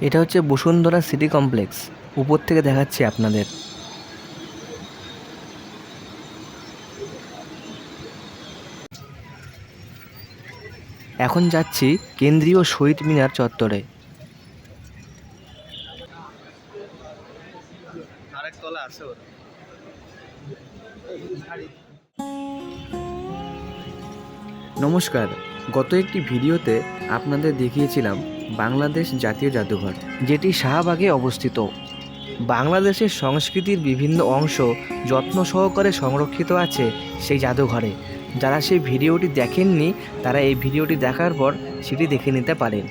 এটা হচ্ছে Bashundhara city complex. উপর থেকে দেখাচ্ছি আপনাদের। এখন যাচ্ছি কেন্দ্রীয় শহীদ মিনার চত্বরে। নমস্কার গত একটি ভিডিওতে আপনাদের দেখিয়েছিলাম বাংলাদেশ জাতীয় জাদুঘর, যেটি শাহবাগে অবস্থিত। বাংলাদেশের সংস্কৃতির বিভিন্ন অংশ যত্ন সহকারে সংরক্ষিত আছে সেই জাদুঘরে। যারা সেই ভিডিওটি দেখেননি, তারা এই ভিডিওটি দেখার পর সেটি দেখে নিতে পারেন।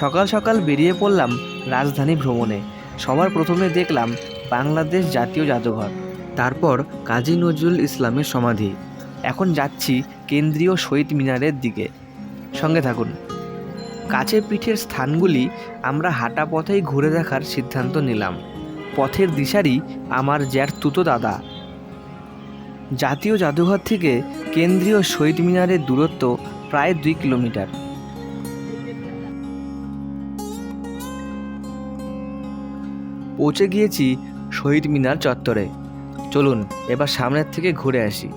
সকাল সকাল বেরিয়ে পড়লাম রাজধানী ভ্রমণে। সবার প্রথমে দেখলাম বাংলাদেশ জাতীয় জাদুঘর, তারপর কাজী নজরুল ইসলামের সমাধি। এখন যাচ্ছি কেন্দ্রীয় শহীদ মিনারের দিকে। সঙ্গে থাকুন। কাছে পিঠের স্থানগুলি আমরা হাঁটা পথেই ঘুরে দেখার সিদ্ধান্ত নিলাম। পথের দিশারি আমার জ্যার তুতো দাদা। জাতীয় জাদুঘর থেকে কেন্দ্রীয় শহীদ মিনারের দূরত্ব প্রায় দুই কিলোমিটার। পৌঁছে গিয়েছি শহীদ মিনার চত্বরে। চলুন, এবার সামনের থেকে ঘুরে আসি।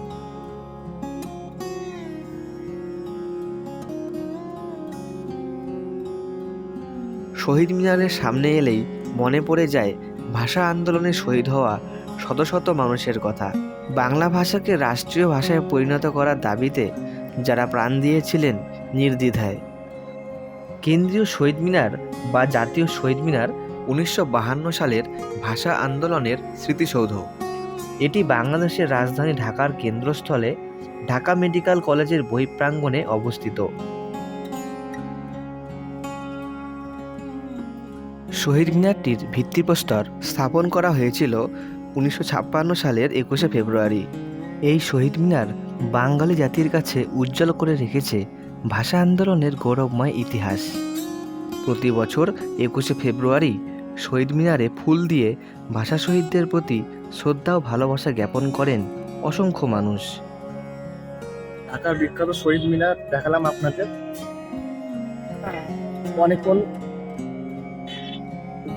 শহীদ মিনারের সামনে এলেই মনে পড়ে যায় ভাষা আন্দোলনে শহীদ হওয়া শত শত মানুষের কথা। বাংলা ভাষাকে রাষ্ট্রীয় ভাষায় পরিণত করার দাবিতে যারা প্রাণ দিয়েছিলেন নির্দ্বিধায়। কেন্দ্রীয় শহীদ মিনার বা জাতীয় শহীদ মিনার উনিশশো সালের ভাষা আন্দোলনের স্মৃতিসৌধ। এটি বাংলাদেশের রাজধানী ঢাকার কেন্দ্রস্থলে ঢাকা মেডিকেল কলেজের বহিঃপ্রাঙ্গণে অবস্থিত। শহীদ মিনারটির ভিত্তিপ্রস্তর স্থাপন করা হয়েছিল উনিশশো ছাপ্পান্ন সালের একুশে ফেব্রুয়ারি। এই শহীদ মিনার বাঙালি জাতির কাছে উজ্জ্বল করে রেখেছে ভাষা আন্দোলনের গৌরবময় ইতিহাস। প্রতি বছর একুশে ফেব্রুয়ারি শহীদ মিনারে ফুল দিয়ে ভাষা শহীদদের প্রতি শ্রদ্ধা ও ভালোবাসা জ্ঞাপন করেন অসংখ্য মানুষ। ঢাকার বিখ্যাত শহীদ মিনার দেখালাম আপনাদের। অনেকক্ষণ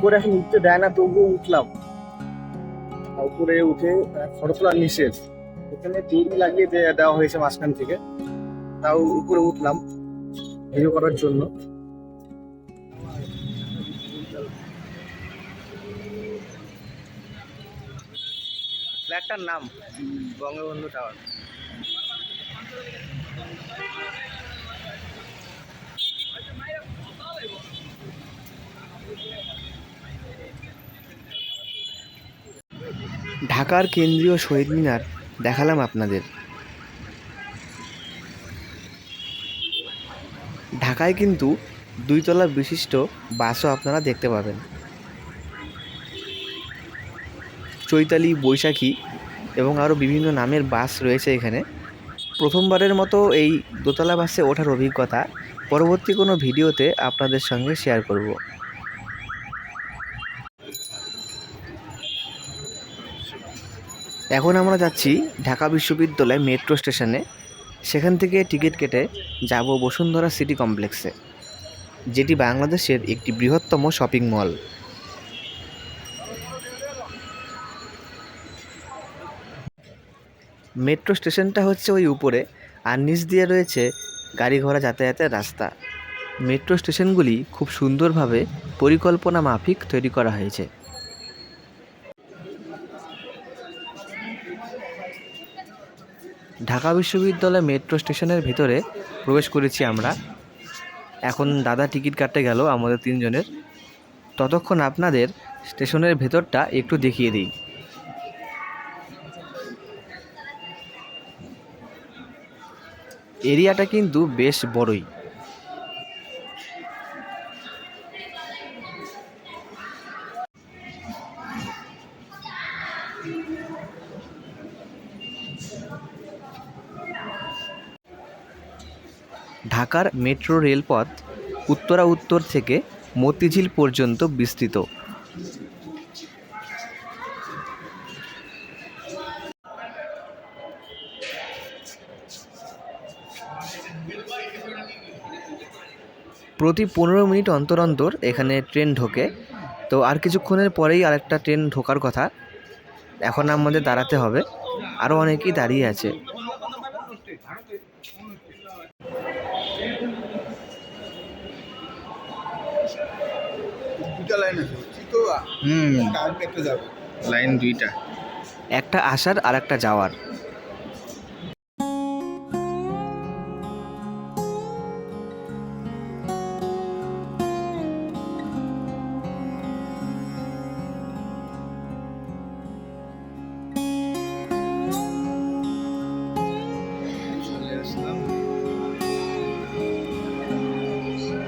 উপরে এখন উঠতে দেয় না, তবুও উঠলাম। উপরে উঠে ফটো তোলা নিষেধ ওখানে দড়ি লাগিয়ে দেওয়া হয়েছে মাঝখান থেকে। তাও উপরে উঠলাম, ভিডিও করার জন্য। ফ্ল্যাটটার নাম, বঙ্গবন্ধু টাওয়ার। ঢাকার কেন্দ্রীয় শহীদ মিনার দেখালাম আপনাদের। ঢাকায় কিন্তু দুইতলা বিশিষ্ট বাসও আপনারা দেখতে পাবেন। চৈতালি, বৈশাখী এবং আরও বিভিন্ন নামের বাস রয়েছে এখানে। প্রথমবারের মতো এই দোতলা বাসে ওঠার অভিজ্ঞতা। পরবর্তী কোনো ভিডিওতে আপনাদের সঙ্গে শেয়ার করব। এখন আমরা যাচ্ছি ঢাকা বিশ্ববিদ্যালয় মেট্রো স্টেশনে। সেখান থেকে টিকিট কেটে যাব বসুন্ধরা সিটি কমপ্লেক্সে, যেটি বাংলাদেশের একটি বৃহত্তম শপিং মল। মেট্রো স্টেশনটা হচ্ছে ওই উপরে, আর নিচ দিয়ে রয়েছে গাড়ি ঘোড়া যাতায়াতের রাস্তা। মেট্রো স্টেশনগুলি খুব সুন্দরভাবে পরিকল্পনা মাফিক তৈরি করা হয়েছে। ঢাকা বিশ্ববিদ্যালয় মেট্রো স্টেশনের ভিতরে প্রবেশ করেছি আমরা। এখন দাদা টিকিট কাটতে গেল আমাদের তিনজনের। ততক্ষণ আপনাদের স্টেশনের ভেতরটা একটু দেখিয়ে দিই। এরিয়াটা কিন্তু বেশ বড়ই। ঢাকার মেট্রো রেলপথ উত্তরা উত্তর থেকে মতিঝিল পর্যন্ত বিস্তৃত। প্রতি পনেরো মিনিট অন্তর অন্তর এখানে ট্রেন ঢোকে। তো আর কিছুক্ষণের পরেই আরেকটা ট্রেন ঢোকার কথা। এখন আমাদের দাঁড়াতে হবে। আরও অনেকেই দাঁড়িয়ে আছে। লাইন আছে তো? হুম। একটা যাবে। লাইন দুইটা। একটা আসার আর একটা যাওয়ার।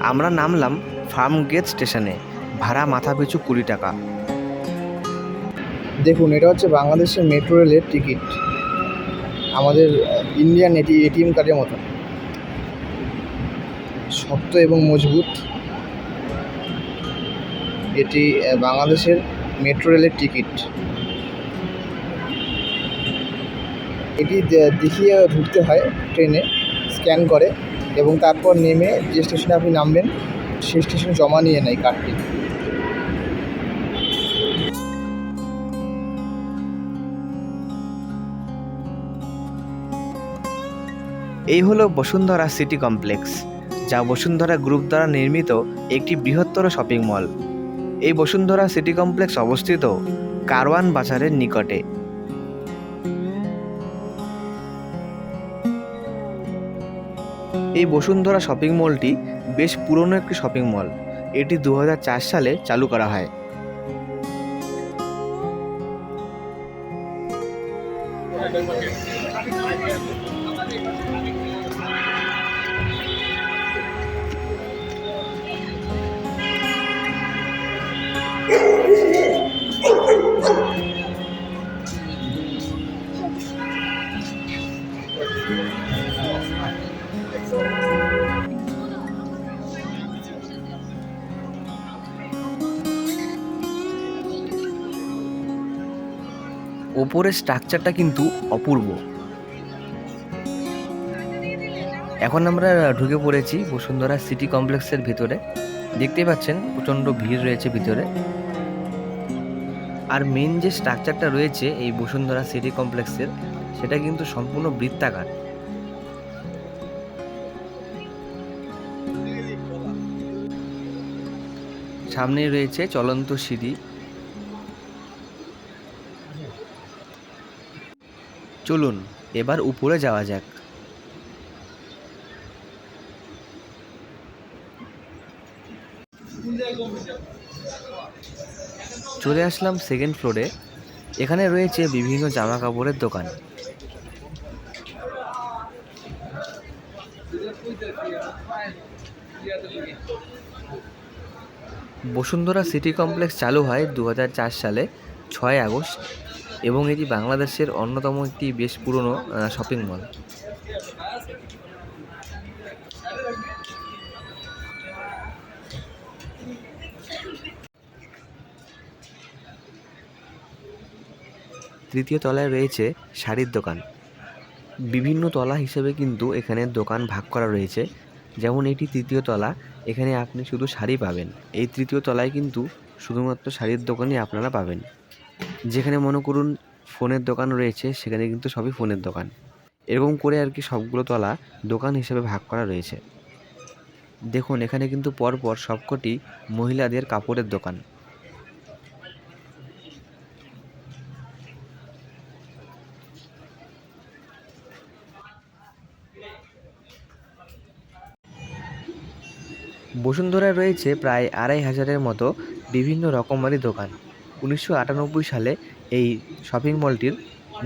আমরা নামলাম ফার্ম গেট স্টেশনে। ভাড়া মাথা পিছু কুড়ি টাকা। দেখুন, এটা হচ্ছে বাংলাদেশের মেট্রো রেলের টিকিট। আমাদের ইন্ডিয়ান এটি এটিএম কার্ডের মতো। শক্ত এবং মজবুত। এটি বাংলাদেশের মেট্রো রেলের টিকিট। এটি দেখিয়ে ঢুকতে হয় ট্রেনে, স্ক্যান করে এবং তারপর নেমে যে স্টেশনে আপনি নামবেন সেই স্টেশনে জমা নিয়ে নেয় কার্ডটি এই হলো বসুন্ধরা সিটি কমপ্লেক্স, যা বসুন্ধরা গ্রুপ দ্বারা নির্মিত একটি বৃহত্তর শপিং মল। এই বসুন্ধরা সিটি কমপ্লেক্স অবস্থিত কারওয়ান বাজারের নিকটে। এই বসুন্ধরা শপিং মলটি বেশ পুরনো একটি শপিং মল। এটি দু হাজার চার সালে চালু করা হয়। ওপরের স্ট্রাকচারটা কিন্তু অপূর্ব। এখন আমরা ঢুকে পড়েছি বসুন্ধরা সিটি কমপ্লেক্সের ভিতরে। দেখতেই পাচ্ছেন প্রচণ্ড ভিড় রয়েছে ভিতরে। আর মেন যে স্ট্রাকচারটা রয়েছে এই বসুন্ধরা সিটি কমপ্লেক্সের, সেটা কিন্তু সম্পূর্ণ বৃত্তাকার। সামনে রয়েছে চলন্ত সিঁড়ি। চলুন, এবার উপরে যাওয়া যাক। চলে আসলাম সেকেন্ড ফ্লোরে এখানে রয়েছে বিভিন্ন জামা কাপড়ের দোকান। বসুন্ধরা সিটি কমপ্লেক্স চালু হয় দু হাজার চার সালে, ছয় আগস্ট। এবং এটি বাংলাদেশের অন্যতম একটি বেশ পুরনো শপিং মল তৃতীয় তলায় রয়েছে শাড়ির দোকান। বিভিন্ন তলা হিসেবে কিন্তু এখানে দোকান ভাগ করা রয়েছে। যেমন এটি তৃতীয় তলা, এখানে আপনি শুধু শাড়ি পাবেন। এই তৃতীয় তলায় কিন্তু শুধুমাত্র শাড়ির দোকানই আপনারা পাবেন। যেখানে মনে করুন ফোনের দোকান রয়েছে, সেখানে কিন্তু সবই ফোনের দোকান। এরকম করে আর কি সবগুলো তলা দোকান হিসেবে ভাগ করা রয়েছে। দেখুন, এখানে কিন্তু পরপর সবকটি মহিলাদের কাপড়ের দোকান। বসুন্ধরায় রয়েছে প্রায় আড়াই হাজারের মতো বিভিন্ন রকমারি দোকান। উনিশশো আটানব্বই সালে এই শপিং মলটির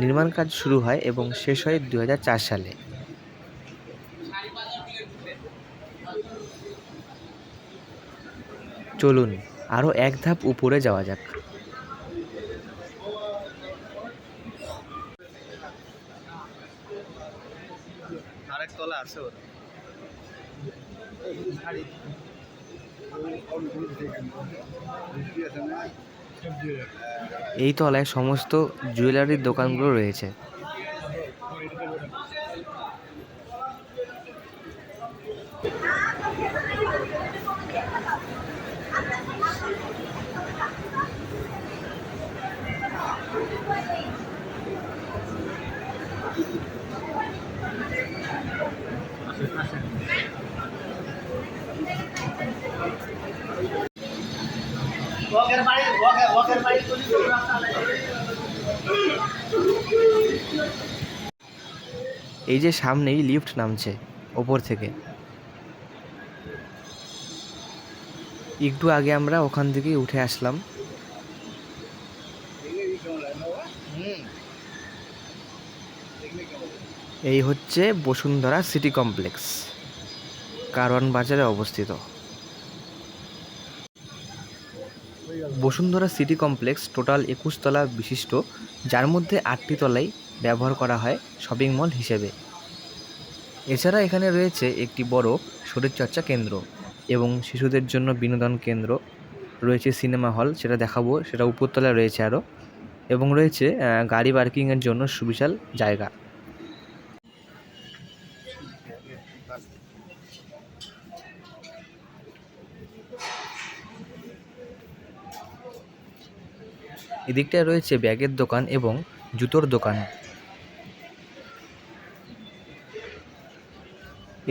নির্মাণ কাজ শুরু হয় এবং শেষ হয় দু হাজার চার সালে। চলুন আরও এক ধাপ উপরে যাওয়া যাক। তলা আছে ওর। এই তলায় সমস্ত জুয়েলারির দোকানগুলো রয়েছে Thank you. এই যে সামনেই লিফট নামছে ওপর থেকে। একটু আগে আমরা ওখান থেকেই উঠে আসলাম। এই হচ্ছে বসুন্ধরা সিটি কমপ্লেক্স কারওয়ান বাজারে অবস্থিত। বসুন্ধরা সিটি কমপ্লেক্স টোটাল একুশ তলা বিশিষ্ট, যার মধ্যে আটটি তলাই ব্যবহার করা হয় শপিং মল হিসেবে। এছাড়া এখানে রয়েছে একটি বড় শরীরচর্চা কেন্দ্র এবং শিশুদের জন্য বিনোদন কেন্দ্র। রয়েছে সিনেমা হল, সেটা দেখাবো, সেটা উপরতলায় রয়েছে আরও এবং রয়েছে গাড়ি পার্কিংয়ের জন্য সুবিশাল জায়গা। এদিকটায় রয়েছে ব্যাগের দোকান এবং জুতোর দোকান।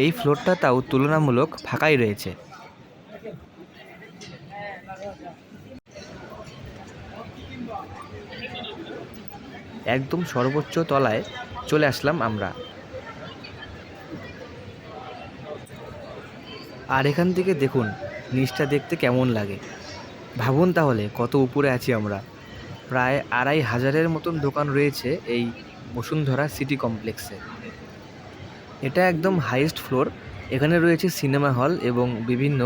এই ফ্লোরটা তাও তুলনামূলক ফাঁকাই রয়েছে। একদম সর্বোচ্চ তলায় চলে আসলাম আমরা। আর এখান থেকে দেখুন, নিচটা দেখতে কেমন লাগে। ভাবুন তাহলে কত উপরে আছি আমরা। প্রায় আড়াই হাজারের মতন দোকান রয়েছে এই বসুন্ধরা সিটি কমপ্লেক্সে। এটা একদম হাইয়েস্ট ফ্লোর। এখানে রয়েছে সিনেমা হল এবং বিভিন্ন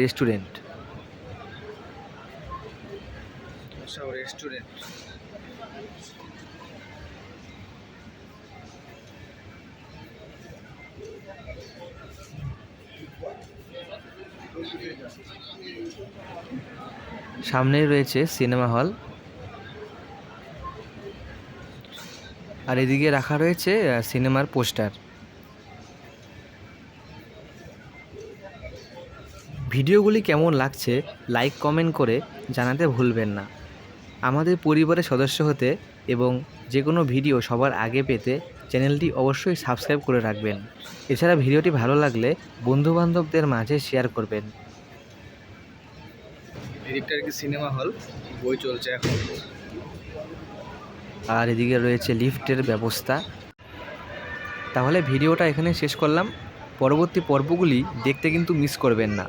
রেস্টুরেন্ট। রেস্টুরেন্ট সামনেই রয়েছে সিনেমা হল। আর এদিকে রাখা রয়েছে সিনেমার পোস্টার। ভিডিওগুলি কেমন লাগছে, লাইক, কমেন্ট করে জানাতে ভুলবেন না। আমাদের পরিবারের সদস্য হতে এবং যে কোনো ভিডিও সবার আগে পেতে চ্যানেলটি অবশ্যই সাবস্ক্রাইব করে রাখবেন। এছাড়া ভিডিওটি ভালো লাগলে বন্ধুবান্ধবদের মাঝে শেয়ার করবেন। এদিকটা আর কি সিনেমা হল, বই চলছে এখন। আর এদিকে রয়েছে লিফটের ব্যবস্থা। তাহলে ভিডিওটা এখানে শেষ করলাম। পরবর্তী পর্বগুলি দেখতে কিন্তু মিস করবেন না।